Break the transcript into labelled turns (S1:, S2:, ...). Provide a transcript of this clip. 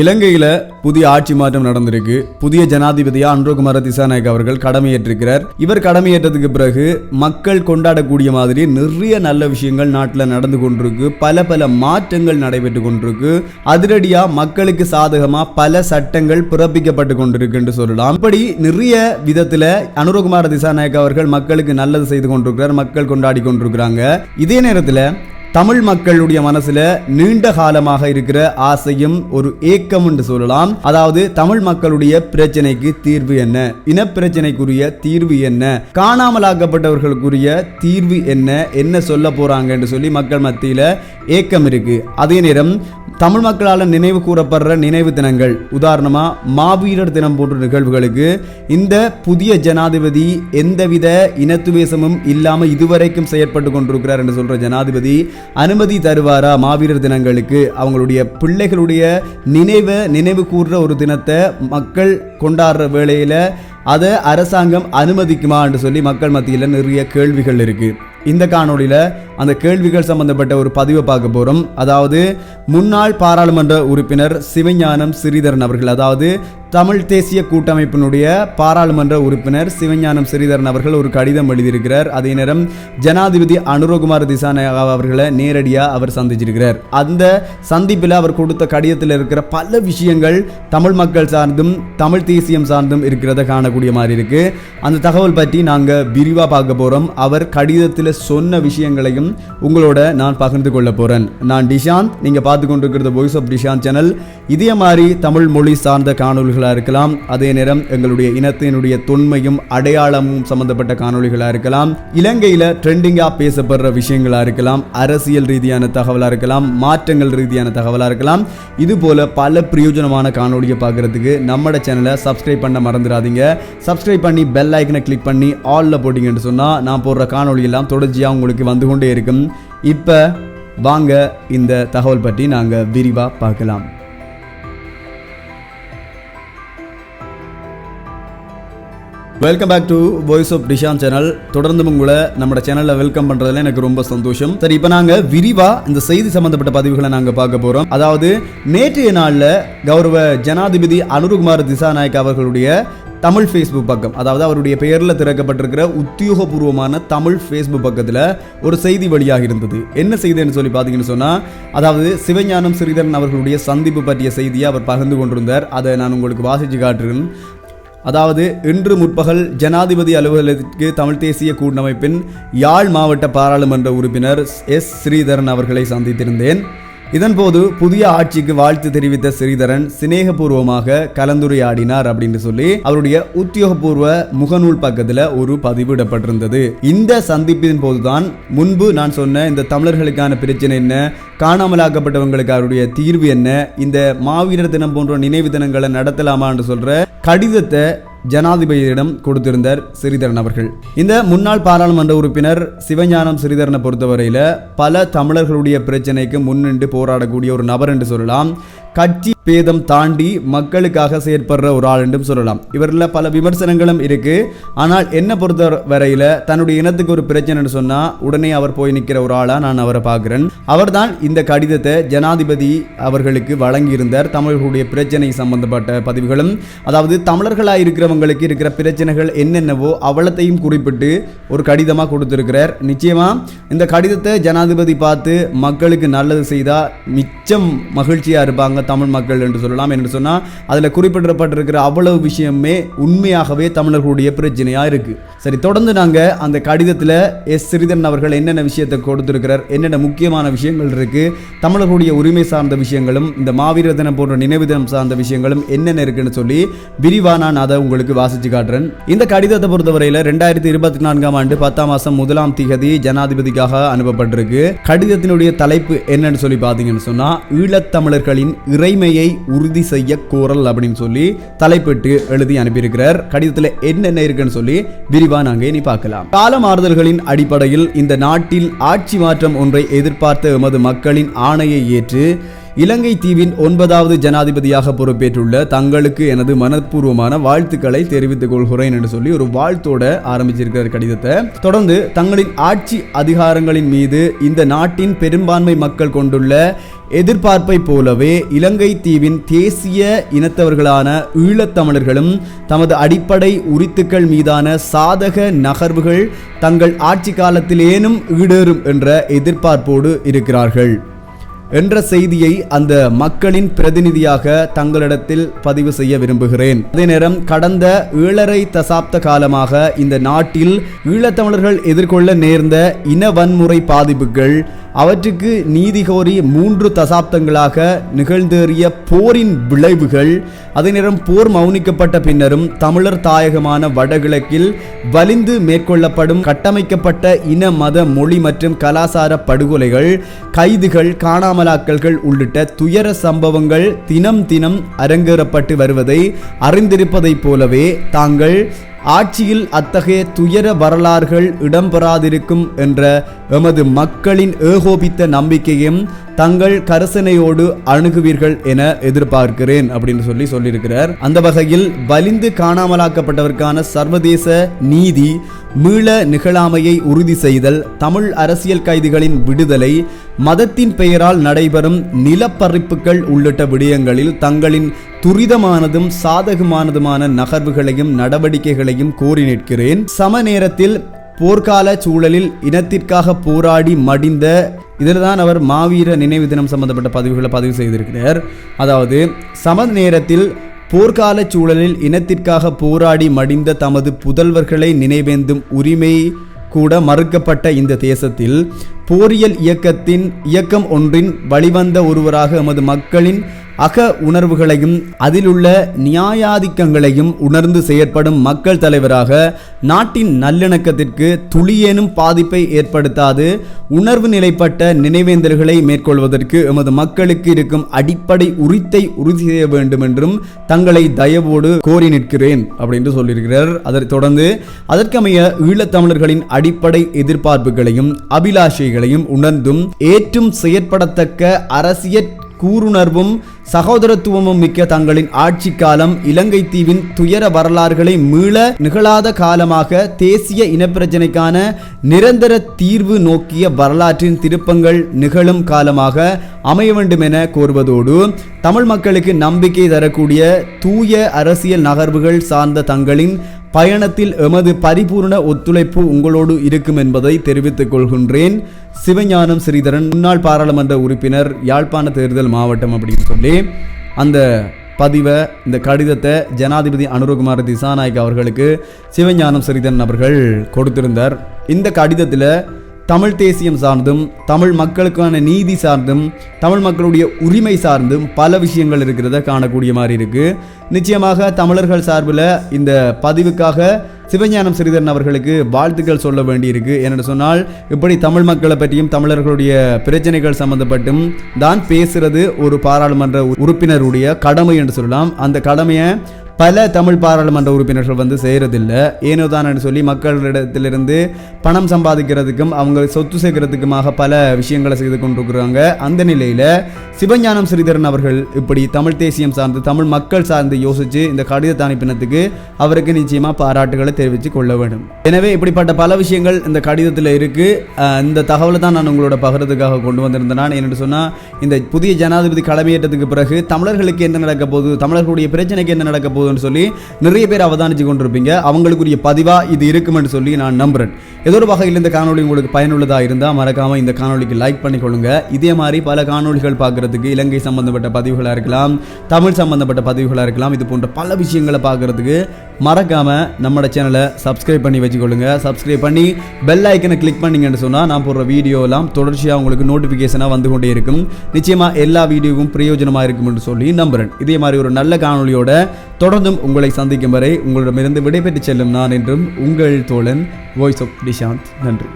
S1: இலங்கையில் புதிய ஆட்சி மாற்றம் நடந்திருக்கு. புதிய ஜனாதிபதியா அன்ரோகுமார திசாநாயக் அவர்கள் கடமையேற்றிருக்கிறார். இவர் கடமையேற்றதுக்கு பிறகு மக்கள் கொண்டாடக்கூடிய மாதிரி நிறைய நல்ல விஷயங்கள் நாட்டில் நடந்து கொண்டிருக்கு. பல பல மாற்றங்கள் நடைபெற்று கொண்டிருக்கு. அதிரடியா மக்களுக்கு சாதகமா பல சட்டங்கள் பிறப்பிக்கப்பட்டு கொண்டிருக்குன்னு சொல்லலாம். இப்படி நிறைய விதத்தில் அனுரகுமார திசாநாயக் அவர்கள் மக்களுக்கு நல்லது செய்து கொண்டிருக்கிறார். மக்கள் கொண்டாடி கொண்டிருக்கிறாங்க. இதே நேரத்தில் தமிழ் மக்களுடைய மனசுல நீண்ட காலமாக இருக்கிற ஆசையும் ஒரு ஏக்கம் என்று சொல்லலாம். அதாவது தமிழ் மக்களுடைய பிரச்சனைக்கு தீர்வு என்ன? இனப்பிரச்சனைக்குரிய தீர்வு என்ன? காணாமலாக்கப்பட்டவர்களுக்குரிய தீர்வு என்ன? என்ன சொல்ல போறாங்க என்று சொல்லி மக்கள் மத்தியில ஏக்கம் இருக்கு. அதே நேரம் தமிழ் மக்களால் நினைவு கூறப்படுற நினைவு தினங்கள். உதாரணமாக மாவீரர் தினம் போன்ற நிகழ்வுகளுக்கு இந்த புதிய ஜனாதிபதி எந்தவித இனத்துவேசமும் இல்லாமல் இதுவரைக்கும் செயற்பட்டு கொண்டிருக்கிறார் என்று சொல்கிற ஜனாதிபதி அனுமதி தருவாரா மாவீரர் தினங்களுக்கு? அவங்களுடைய பிள்ளைகளுடைய நினைவை நினைவு கூறுற ஒரு தினத்தை மக்கள் கொண்டாடுற வேளையில் அதை அரசாங்கம் அனுமதிக்குமா என்று சொல்லி மக்கள் மத்தியில் நிறைய கேள்விகள் இருக்குது இந்த காணொளியில் அந்த கேள்விகள் சம்பந்தப்பட்ட ஒரு பதிவை பார்க்க போகிறோம் அதாவது முன்னாள் பாராளுமன்ற உறுப்பினர் சிவஞானம் ஸ்ரீதரன் அவர்கள் அதாவது தமிழ் தேசிய கூட்டமைப்பினுடைய பாராளுமன்ற உறுப்பினர் சிவஞானம் ஸ்ரீதரன் அவர்கள் ஒரு கடிதம் எழுதியிருக்கிறார். அதே நேரம் ஜனாதிபதி அனுரகுமார் திசாநாயகா அவர்களை நேரடியாக அவர் சந்திச்சிருக்கிறார். அந்த சந்திப்பில் அவர் கொடுத்த கடிதத்தில் இருக்கிற பல விஷயங்கள் தமிழ் மக்கள் சார்ந்தும் தமிழ் தேசியம் சார்ந்தும் இருக்கிறத காணக்கூடிய மாதிரி இருக்கு. அந்த தகவல் பற்றி நாங்கள் விரிவாக பார்க்க போகிறோம் அவர் கடிதத்தில் சொன்ன விஷயங்களையும் உங்களோட நான் பகிர்ந்து கொள்ள போகிறேன் நான் டிஷாந்த் நீங்கள் பார்த்து கொண்டிருக்கிறது வாய்ஸ் ஆஃப் டிஷாந்த் சேனல் இதே மாதிரி தமிழ் மொழி சார்ந்த காணொலிகளாக இருக்கலாம். அதே நேரம் எங்களுடைய இனத்தினுடைய தொன்மையும் அடையாளமும் சம்பந்தப்பட்ட காணொலிகளாக இருக்கலாம். இலங்கையில் ட்ரெண்டிங்காக பேசப்படுற விஷயங்களாக இருக்கலாம். அரசியல் ரீதியான தகவலாக இருக்கலாம். மாற்றங்கள் ரீதியான தகவலாக இருக்கலாம். இது போல பல பிரயோஜனமான காணொளியை பார்க்கறதுக்கு நம்மட சேனலை சப்ஸ்கிரைப் பண்ண மறந்துடாதீங்க. சப்ஸ்கிரைப் பண்ணி பெல் ஐக்கனை கிளிக் பண்ணி ஆலில் போட்டிங்கன்னு சொன்னால் நான் போடுற காணொளி எல்லாம் தொடர்ச்சியாக உங்களுக்கு வந்து கொண்டே இருக்கும். இப்போ வாங்க இந்த தகவல் பற்றி நாங்கள் விரிவாக பார்க்கலாம். Welcome back to voice of Dishan channel தொடர்ந்து உங்களை நம்ம சேனலில் வெல்கம் பண்ணுறதுல எனக்கு ரொம்ப சந்தோஷம். சரி இப்போ நாங்கள் விரிவாக இந்த செய்தி சம்பந்தப்பட்ட பதிவுகளை நாங்கள் பார்க்க போகிறோம் அதாவது நேற்றைய நாளில் கௌரவ ஜனாதிபதி அனுருகுமார் திசாநாயக் அவர்களுடைய தமிழ் ஃபேஸ்புக் பக்கம் அதாவது அவருடைய பெயரில் திறக்கப்பட்டிருக்கிற உத்தியோகபூர்வமான தமிழ் ஃபேஸ்புக் பக்கத்தில் ஒரு செய்தி வழியாக இருந்தது. என்ன செய்தின்னு சொல்லி பார்த்தீங்கன்னு சொன்னால் அதாவது சிவஞானம் ஸ்ரீதரன் அவர்களுடைய சந்திப்பு பற்றிய செய்தியை அவர் பகிர்ந்து கொண்டிருந்தார். அதை நான் உங்களுக்கு வாசித்து காட்டுறேன் அதாவது இன்று முற்பகல் ஜனாதிபதி அலுவலகத்திற்கு தமிழ் தேசிய கூட்டமைப்பின் யாழ் மாவட்ட பாராளுமன்ற உறுப்பினர் எஸ் ஸ்ரீதரன் அவர்களை சந்தித்திருந்தேன். இதன்போது புதிய ஆட்சிக்கு வாழ்த்து தெரிவித்த ஸ்ரீதரன் சிநேகபூர்வமாக கலந்துரையாடினார் அப்படின்னு சொல்லி அவருடைய உத்தியோகபூர்வ முகநூல் பக்கத்துல ஒரு பதிவிடப்பட்டிருந்தது இந்த சந்திப்பின் போதுதான் முன்பு நான் சொன்ன இந்த தமிழர்களுக்கான பிரச்சனை என்ன காணாமலாக்கப்பட்டவங்களுக்கு அவருடைய தீர்வு என்ன இந்த மாவீரர் தினம் போன்ற நினைவு தினங்களை நடத்தலாமான்னு சொல்ற கடிதத்தை ஜனாதிபதியிடம் கொடுத்திருந்தார் சிறிதரன் அவர்கள். இந்த முன்னாள் பாராளுமன்ற உறுப்பினர் சிவஞானம் சிறிதரனை பொறுத்தவரையில் பல தமிழர்களுடைய பிரச்சனைக்கு முன்னின்று போராடக்கூடிய ஒரு நபர் என்று சொல்லலாம். கட்சி பேதம் தாண்டி மக்களுக்காக செயற்படுற ஒரு ஆள் என்றும் சொல்லலாம். இவரில் பல விமர்சனங்களும் இருக்கு. ஆனால் என்ன பொறுத்த வரையில தன்னுடைய இனத்துக்கு ஒரு பிரச்சனைன்னு சொன்னா உடனே அவர் போய் நிற்கிற ஒரு ஆளா நான் அவரை பார்க்கிறேன். அவர்தான் இந்த கடிதத்தை ஜனாதிபதி அவர்களுக்கு வழங்கியிருந்தார். தமிழர்களுடைய பிரச்சனை சம்பந்தப்பட்ட பதிவுகளும் அதாவது தமிழர்களாக இருக்கிறவங்களுக்கு இருக்கிற பிரச்சனைகள் என்னென்னவோ அவ்வளத்தையும் குறிப்பிட்டு ஒரு கடிதமாக கொடுத்துருக்கிறார். நிச்சயமாக இந்த கடிதத்தை ஜனாதிபதி பார்த்து மக்களுக்கு நல்லது செய்தால் மிச்சம் மகிழ்ச்சியாக இருப்பாங்க தமிழ் மக்கள் என்று சொல்லலாம் என்று சொன்னால் அதில் குறிப்பிடப்பட்டிருக்கிற அவ்வளவு விஷயமே உண்மையாகவே தமிழர்களுடைய பிரச்சனையாக இருக்குது சரி தொடர்ந்து நாங்கள் அந்த கடிதத்தில் எஸ். ஸ்ரீதரன் அவர்கள் என்னென்ன விஷயத்தை கொடுத்துருக்கிறார் என்னென்ன முக்கியமான விஷயங்கள் இருக்குது தமிழர்களுடைய உரிமை சார்ந்த விஷயங்களும் இந்த மாவீர தினம் போன்ற நினைவு தினம் சார்ந்த விஷயங்களும் என்னென்ன இருக்குன்னு சொல்லி விரிவாக நான் அதை உங்களுக்கு வாசித்து காட்டுறேன். இந்த கடிதத்தை பொறுத்தவரையில் ரெண்டாயிரத்தி இருபத்தி நான்காம் ஆண்டு பத்தாம் மாதம் முதலாம் திகதி ஜனாதிபதிக்காக அனுப்பப்பட்டிருக்கு. கடிதத்தினுடைய தலைப்பு என்னன்னு சொல்லி பார்த்தீங்கன்னு சொன்னால் ஈழத்தமிழர்களின் இறைமையை உறுதி செய்ய கோரல் அப்படின்னு சொல்லி தலைப்பிட்டு எழுதி அனுப்பியிருக்கிறார். கடிதத்தில் என்னென்ன இருக்குன்னு சொல்லி விரிவா நாங்கள் இனி பார்க்கலாம். கால மாறுதல்களின் அடிப்படையில் இந்த நாட்டில் ஆட்சி மாற்றம் ஒன்றை எதிர்பார்த்த எமது மக்களின் ஆணையை ஏற்று இலங்கை தீவின் ஒன்பதாவது ஜனாதிபதியாக பொறுப்பேற்றுள்ள தங்களுக்கு எனது மனப்பூர்வமான வாழ்த்துக்களை தெரிவித்துக் கொள்கிறேன் என்று சொல்லி ஒரு வாழ்த்தோட ஆரம்பிச்சிருக்கிறார் கடிதத்தை. தொடர்ந்து தங்களின் ஆட்சி அதிகாரங்களின் மீது இந்த நாட்டின் பெரும்பான்மை மக்கள் கொண்டுள்ள எதிர்பார்ப்பை போலவே இலங்கை தீவின் தேசிய இனத்தவர்களான ஈழத்தமிழர்களும் தமது அடிப்படை உரித்துக்கள் மீதான சாதக நகர்வுகள் தங்கள் ஆட்சி காலத்திலேனும் ஈடேறும் என்ற எதிர்பார்ப்போடு இருக்கிறார்கள். என்ற செய்தியை அந்த மக்களின் பிரதிநிதியாக தங்களிடத்தில் பதிவு செய்ய விரும்புகிறேன். அதே நேரம் கடந்த ஏழரை தசாப்த காலமாக இந்த நாட்டில் ஈழத்தமிழர்கள் எதிர்கொள்ள நேர்ந்த இன வன்முறை பாதிப்புகள் அவற்றுக்கு நீதி கோரி மூன்று தசாப்தங்களாக நிகழ்ந்தேறிய போரின் விளைவுகள் அதே நேரம் போர் மௌனிக்கப்பட்ட பின்னரும் தமிழர் தாயகமான வடகிழக்கில் வலிந்து மேற்கொள்ளப்படும் கட்டமைக்கப்பட்ட இன மத மொழி மற்றும் கலாசார படுகொலைகள் கைதுகள் காணாமலாக்கல்கள் உள்ளிட்ட துயர சம்பவங்கள் தினம் தினம் அரங்கேறப்பட்டு வருவதை அறிந்திருப்பதைப் போலவே தாங்கள் ஆட்சியில் அத்தகைய துயர வரலாறுகள் இடம்பெறாதிருக்கும் என்ற எமது மக்களின் ஏகோபித்த நம்பிக்கையும் தங்கள் கரசனையோடு அணுகுவீர்கள் என எதிர்பார்க்கிறேன் அப்படின்னு சொல்லி சொல்லியிருக்கிறார். அந்த வகையில் வலிந்து காணாமலாக்கப்பட்டவருக்கான சர்வதேச நீதி மீள நிகழாமையை உறுதி செய்தல் தமிழ் அரசியல் கைதிகளின் விடுதலை மதத்தின் பெயரால் நடைபெறும் நிலப்பறிப்புகள் உள்ளிட்ட விடயங்களில் தங்களின் துரிதமானதும் சாதகமானதுமான நகர்வுகளையும் நடவடிக்கைகளையும் கோரி நிற்கிறேன். சம நேரத்தில் போர்க்கால சூழலில் இனத்திற்காக போராடி மடிந்த இதில் தான் அவர் மாவீர நினைவு தினம் சம்பந்தப்பட்ட பதிவுகளை பதிவு செய்திருக்கிறார். அதாவது சம நேரத்தில் போர்க்கால சூழலில் இனத்திற்காக போராடி மடிந்த தமது புதல்வர்களை நினைவேந்தும் உரிமை கூட மறுக்கப்பட்ட இந்த தேசத்தில் போரியல் இயக்கத்தின் இயக்கம் ஒன்றின் வழிவந்த ஒருவராக எமது மக்களின் அக உணர்வுகளையும் அதிலுள்ள நியாயாதிக்கங்களையும் உணர்ந்து செயற்படும் மக்கள் தலைவராக நாட்டின் நல்லிணக்கத்திற்கு துளியேனும் பாதிப்பை ஏற்படுத்தாது உணர்வு நிலைப்பட்ட நினைவேந்தல்களை மேற்கொள்வதற்கு எமது மக்களுக்கு இருக்கும் அடிப்படை உரித்தை உறுதி செய்ய வேண்டும் என்றும் தங்களை தயவோடு கோரி நிற்கிறேன் அப்படின்னு சொல்லியிருக்கிறார். அதைத் தொடர்ந்து அதற்கமைய ஈழத்தமிழர்களின் அடிப்படை எதிர்பார்ப்புகளையும் அபிலாஷைகளையும் உணர்ந்தும் ஏற்றும் செயற்படத்தக்க அரசியல் கூறுணர்வும் சகோதரத்துவமும் மிக்க தங்களின் ஆட்சி காலம் இலங்கை தீவின் துயர வரலாறுகளை மீள நிகழாத காலமாக தேசிய இனப்பிரச்சினைக்கான நிரந்தர தீர்வு நோக்கிய வரலாற்றின் திருப்பங்கள் நிகழும் காலமாக அமைய வேண்டும் என கோருவதோடு தமிழ் மக்களுக்கு நம்பிக்கை தரக்கூடிய தூய அரசியல் நகர்வுகள் சார்ந்த தங்களின் பயணத்தில் எமது பரிபூர்ண ஒத்துழைப்பு உங்களோடு இருக்கும் என்பதை தெரிவித்துக் கொள்கின்றேன். சிவஞானம் ஸ்ரீதரன் முன்னாள் பாராளுமன்ற உறுப்பினர் யாழ்ப்பாண தேர்தல் மாவட்டம் அப்படின்னு சொல்லி அந்த பதிவை இந்த கடிதத்தை ஜனாதிபதி அனுரகுமார் திசாநாயக் அவர்களுக்கு சிவஞானம் ஸ்ரீதரன் அவர்கள் கொடுத்திருந்தார். இந்த கடிதத்தில் தமிழ் தேசியம் சார்ந்தும் தமிழ் மக்களுக்கான நீதி சார்ந்தும் தமிழ் மக்களுடைய உரிமை சார்ந்தும் பல விஷயங்கள் இருக்கிறத காணக்கூடிய மாதிரி இருக்குது நிச்சயமாக தமிழர்கள் சார்பில் இந்த பதிவுக்காக சிவஞானம் ஸ்ரீதரன் அவர்களுக்கு வாழ்த்துக்கள் சொல்ல வேண்டியிருக்கு. என்னென்னு சொன்னால் இப்படி தமிழ் மக்களை பற்றியும் தமிழர்களுடைய பிரச்சனைகள் சம்பந்தப்பட்டும் தான் பேசுறது ஒரு பாராளுமன்ற உறுப்பினருடைய கடமை என்று சொல்லலாம். அந்த கடமையை பல தமிழ் பாராளுமன்ற உறுப்பினர்கள் வந்து செய்கிறதில்ல ஏனோ தான் சொல்லி மக்களிடத்திலிருந்து பணம் சம்பாதிக்கிறதுக்கும் அவங்க சொத்து சேர்க்கறதுக்குமாக பல விஷயங்களை செய்து கொண்டிருக்கிறாங்க. அந்த நிலையில் சிவஞானம் ஸ்ரீதரன் அவர்கள் இப்படி தமிழ் தேசியம் சார்ந்து தமிழ் மக்கள் சார்ந்து யோசித்து இந்த கடிதத்தை அனுப்பினதுக்கு அவருக்கு நிச்சயமாக பாராட்டுகளை தெரிவித்து கொள்ள வேண்டும். எனவே இப்படிப்பட்ட பல விஷயங்கள் இந்த கடிதத்தில் இருக்குது இந்த தகவலை தான் நான் உங்களோட பகிர்றதுக்காக கொண்டு வந்திருந்தேன். நான் என்னென்னு சொன்னால் இந்த புதிய ஜனாதிபதி கடமையேற்றத்துக்கு பிறகு தமிழர்களுக்கு என்ன நடக்க போகுது? தமிழர்களுடைய பிரச்சனைக்கு என்ன நடக்க போகுதுன்னு சொல்லி நிறைய பேர் அவதானிச்சு கொண்டிருப்பீங்க. அவங்களுக்குரிய பதிவா இது இருக்குமென்று சொல்லி நான் நம்புறேன். ஏதோ ஒரு வகையில் இந்த காணொளி உங்களுக்கு பயனுள்ளதாக இருந்தால் மறக்காம இந்த காணொளிக்கு லைக் பண்ணிக்கொள்ளுங்க. இதே மாதிரி பல காணொளிகள் பார்க்கறதுக்கு இலங்கை சம்பந்தப்பட்ட பதிவுகளாக இருக்கலாம் தமிழ் சம்பந்தப்பட்ட பதிவுகளாக இருக்கலாம் இது போன்ற பல விஷயங்களை பார்க்கறதுக்கு மறக்காமல் நம்மளோட சேனலை சப்ஸ்கிரைப் பண்ணி வச்சுக்கொள்ளுங்க. சப்ஸ்கிரைப் பண்ணி பெல் ஐக்கனை கிளிக் பண்ணீங்கன்னு சொன்னால் நான் போடுற வீடியோலாம் தொடர்ச்சியாக உங்களுக்கு நோட்டிஃபிகேஷனாக வந்து கொண்டே இருக்கும். நிச்சயமாக எல்லா வீடியோவும் பிரயோஜனமாக இருக்கும் என்று சொல்லி நம்புறேன். இதே மாதிரி ஒரு நல்ல காணொலியோட தொடர்ந்தும் உங்களை சந்திக்கும் வரை உங்களிடமிருந்து விடைபெற்று செல்லும் நான் என்றும் உங்கள் தோழன் வாய்ஸ் ஆஃப் நிஷாந்த் நன்றி.